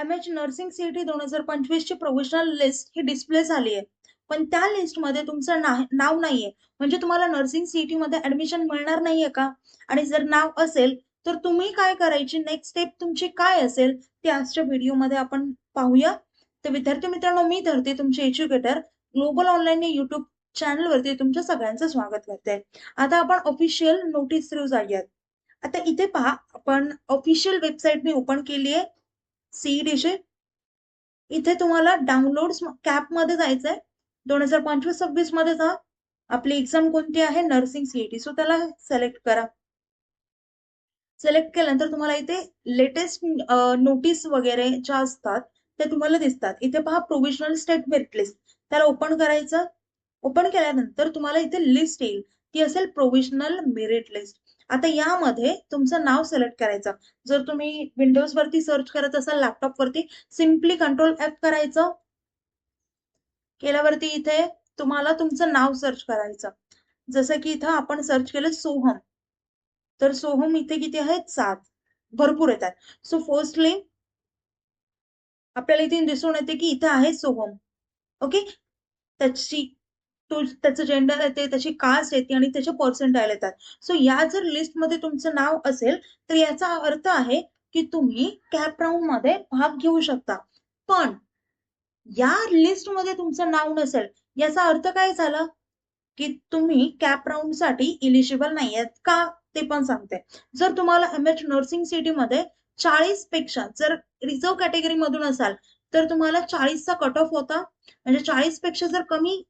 M H nursing CET दोन हजार पंचवीस ची प्रोव्हिजनल लिस्ट ही डिस्प्ले झाली आहे. पण त्या लिस्टमध्ये तुमचं ना- नाव नाहीये. म्हणजे तुम्हाला नर्सिंग सीईटी मध्ये ऍडमिशन मिळणार नाहीये का? आणि जर नाव असेल तर तुम्ही काय करायची? नेक्स्ट स्टेप तुमची काय असेल? ते आजच्या व्हिडिओमध्ये आपण पाहूया. तर विद्यार्थी मित्रांनो मी धरते तुमचे एज्युकेटर ग्लोबल ऑनलाईन युट्यूब चॅनलवरती तुमच्या सगळ्यांचं स्वागत करते. आता आपण ऑफिशियल नोटीस थ्रू जाऊयात. आता इथे पहा आपण ऑफिशियल वेबसाईट मी ओपन केली आहे. सीईडीचे इथे तुम्हाला डाउनलोड कॅपमध्ये जायचंय. दोन हजार पंचवीस सव्वीसमध्ये जा आपली एक्झाम कोणती आहे? नर्सिंग सीईटी सो त्याला सिलेक्ट करा. सिलेक्ट केल्यानंतर तुम्हाला इथे लेटेस्ट नोटीस वगैरे ज्या असतात ते तुम्हाला दिसतात. इथे पहा प्रोव्हिजनल स्टेट मेरिट लिस्ट त्याला ओपन करायचं. ओपन केल्यानंतर तुम्हाला इथे लिस्ट येईल. ती असेल प्रोव्हिजनल मेरिट लिस्ट आता यामध्ये तुमचं नाव सिलेक्ट करायचं. जर तुम्ही विंडोज वरती सर्च करत असाल लॅपटॉप वरती सिम्पली कंट्रोल ऍप करायचं. केल्यावरती इथे तुम्हाला तुमचं नाव सर्च करायचं. जसं की इथं आपण सर्च केलं सोहम. तर सोहम इथे किती आहेत सात. भरपूर येतात. सो फर्स्टली आपल्याला इथे दिसून येते की इथं आहे सोहम. ओके त्याची तो त्याचं जेंडर येते त्याची कास्ट येते आणि त्याचे पर्सेंटाईल येतात. सो या जर लिस्टमध्ये तुमचं नाव असेल तर याचा अर्थ आहे की तुम्ही कॅप राऊंडमध्ये भाग घेऊ शकता. पण या लिस्टमध्ये तुमचं नाव नसेल याचा अर्थ काय झाला? की तुम्ही कॅप राऊंडसाठी इलिजिबल नाही आहेत का? ते पण सांगते. जर तुम्हाला एम एच नर्सिंग सिटी मध्ये चाळीसपेक्षा जर रिझर्व कॅटेगरी मधून असाल तर तुम्हाला चाळीसचा कट ऑफ होता. म्हणजे चाळीसपेक्षा जर कमी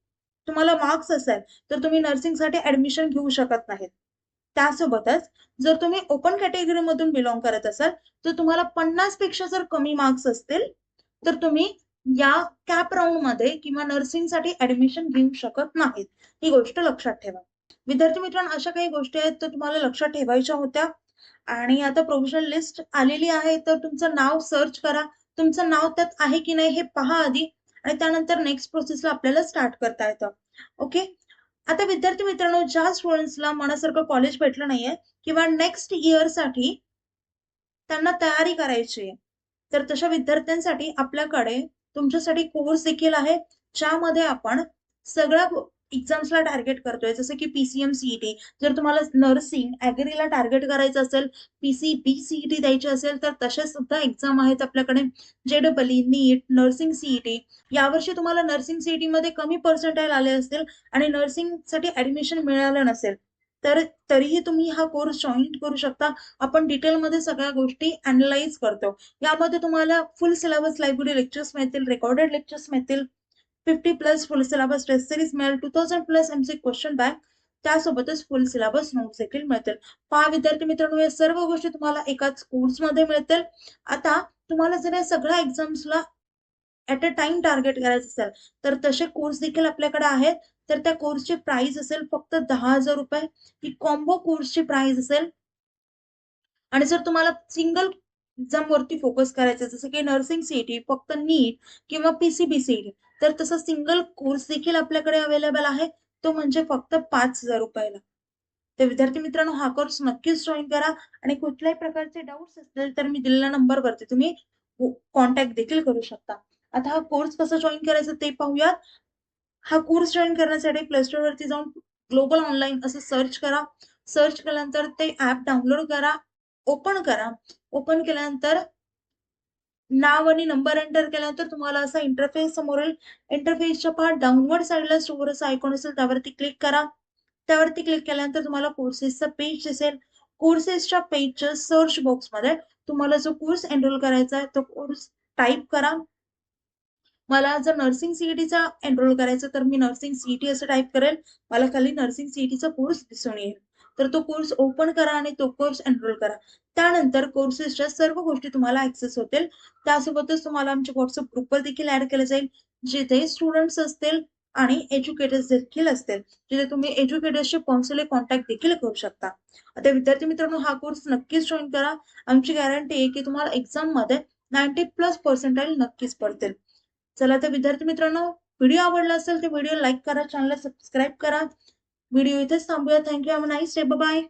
तुम्हाला मार्क्स असेल तर तुम्ही नर्सिंगसाठी ऍडमिशन घेऊ शकत नाहीत. त्यासोबतच जर तुम्ही ओपन कॅटेगरी मधून बिलॉंग करत असाल तर तुम्हाला पन्नासपेक्षा जर कमी मार्क्स असतील तर तुम्ही या कॅप राऊंडमध्ये किंवा नर्सिंगसाठी ऍडमिशन घेऊ शकत नाहीत. ही गोष्ट लक्षात ठेवा. विद्यार्थी मित्रांनो अशा काही गोष्टी आहेत तर तुम्हाला लक्षात ठेवायच्या होत्या. आणि आता प्रोफेशनल लिस्ट आलेली आहे तर तुमचं नाव सर्च करा. तुमचं नाव त्यात आहे की नाही हे पहा आधी. आणि त्यानंतर नेक्स्ट प्रोसेसला आपल्याला स्टार्ट करता येतं. ओके आता विद्यार्थी मित्रांनो ज्या स्टुडंट्सला मनासारखं कॉलेज भेटलं नाहीये किंवा नेक्स्ट इयरसाठी त्यांना तयारी करायची आहे तर तशा विद्यार्थ्यांसाठी आपल्याकडे तुमच्यासाठी कोर्स देखील आहे ज्यामध्ये आपण सगळ्या एक्झाम्सला टार्गेट करतोय. जसं की पीसीएम सीईटी जर तुम्हाला नर्सिंग ऍग्रीला टार्गेट करायचं असेल पीसी बी सीईटी द्यायची असेल तर तसे सुद्धा एक्झाम आहेत आपल्याकडे. जेडबली नीट नर्सिंग सीईटी यावर्षी तुम्हाला नर्सिंग सीईटी मध्ये कमी पर्सेंटाईल आले असतील आणि नर्सिंगसाठी ऍडमिशन मिळालं नसेल तर तरीही तुम्ही हा कोर्स जॉईन करू शकता. आपण डिटेलमध्ये सगळ्या गोष्टी अनालाइज करतो. यामध्ये तुम्हाला फुल सिलेबस लायब्ररी लेक्चर्स मिळतील रेकॉर्डेड लेक्चर्स मिळतील. Fifty plus full syllabus test series मिळेल. Two thousand plus MC question bank त्यासोबतच फुल सिलेबस नोट्स देखील मिळतील. पहा विद्यार्थी मित्रांनो या सर्व गोष्टी तुम्हाला एकाच कोर्समध्ये मिळतील. आता तुम्हाला जर या सगळ्या एक्झाम्सला ऍट अ टाइम टार्गेट करायचं असेल तर तसे कोर्स देखील आपल्याकडे आहेत. तर त्या कोर्सची प्राइस असेल फक्त दहा हजार रुपये. ही कॉम्बो कोर्सची प्राइस असेल. आणि जर तुम्हाला सिंगल एक्झाम वरती फोकस करायचं. जसं की नर्सिंग सीईटी फक्त नीट किंवा पीसीबी सीईटी तर तसा सिंगल कोर्स देखील आपल्याकडे अवेलेबल आहे. तो म्हणजे फक्त पाच हजार रुपयाला. तर विद्यार्थी मित्रांनो हा कोर्स नक्कीच जॉईन करा. आणि कुठल्याही प्रकारचे डाऊट्स असतील तर मी दिलेल्या नंबरवरती तुम्ही कॉन्टॅक्ट देखील करू शकता. आता हा कोर्स कसा जॉईन करायचा ते पाहूयात. हा कोर्स जॉईन करण्यासाठी प्ले स्टोर वरती जाऊन ग्लोबल ऑनलाईन असं सर्च करा. सर्च केल्यानंतर ते ऍप डाउनलोड करा. ओपन करा. ओपन केल्यानंतर नाव आणि नंबर एंटर केल्यानंतर तुम्हाला असा इंटरफेस समोर येईल. इंटरफेसच्या पार्ट डाऊनवर्ड साईडला स्टोर असा आयकॉन असेल त्यावरती क्लिक करा. त्यावरती क्लिक केल्यानंतर तुम्हाला कोर्सेसचा पेज दिसेल. कोर्सेसच्या पेजच्या सर्च बॉक्समध्ये तुम्हाला जो कोर्स एनरोल करायचा आहे तो कोर्स टाईप करा. मला जर नर्सिंग सीईटीचा एनरोल करायचा तर मी नर्सिंग सीईटी असं टाईप करेल. मला खाली नर्सिंग सीईटीचा कोर्स दिसून येईल. तर तो कोर्स ओपन करा आणि तो कोर्स एनरोल करा. त्यानंतर कोर्सेसच्या सर्व गोष्टी तुम्हाला ऍक्सेस होतील. त्यासोबतच तुम्हाला आमच्या व्हॉट्सअप ग्रुपवर देखील ऍड केले जाईल जिथे स्टुडंट्स असतील आणि एज्युकेटर्स देखील असतील जिथे तुम्ही एज्युकेटर्सचे पर्सनली कॉन्टॅक्ट देखील करू शकता. आता विद्यार्थी मित्रांनो हा कोर्स नक्कीच जॉईन करा. आमची गॅरंटी आहे की तुम्हाला एक्झाममध्ये नाईन्टी प्लस पर्सेंटाईल नक्कीच पडतील. चला तर विद्यार्थी मित्रांनो व्हिडिओ आवडला असेल तर व्हिडिओ लाईक करा चॅनलला सबस्क्राईब करा. व्हिडिओ इथेच थांबूया. Thank you have nice day bye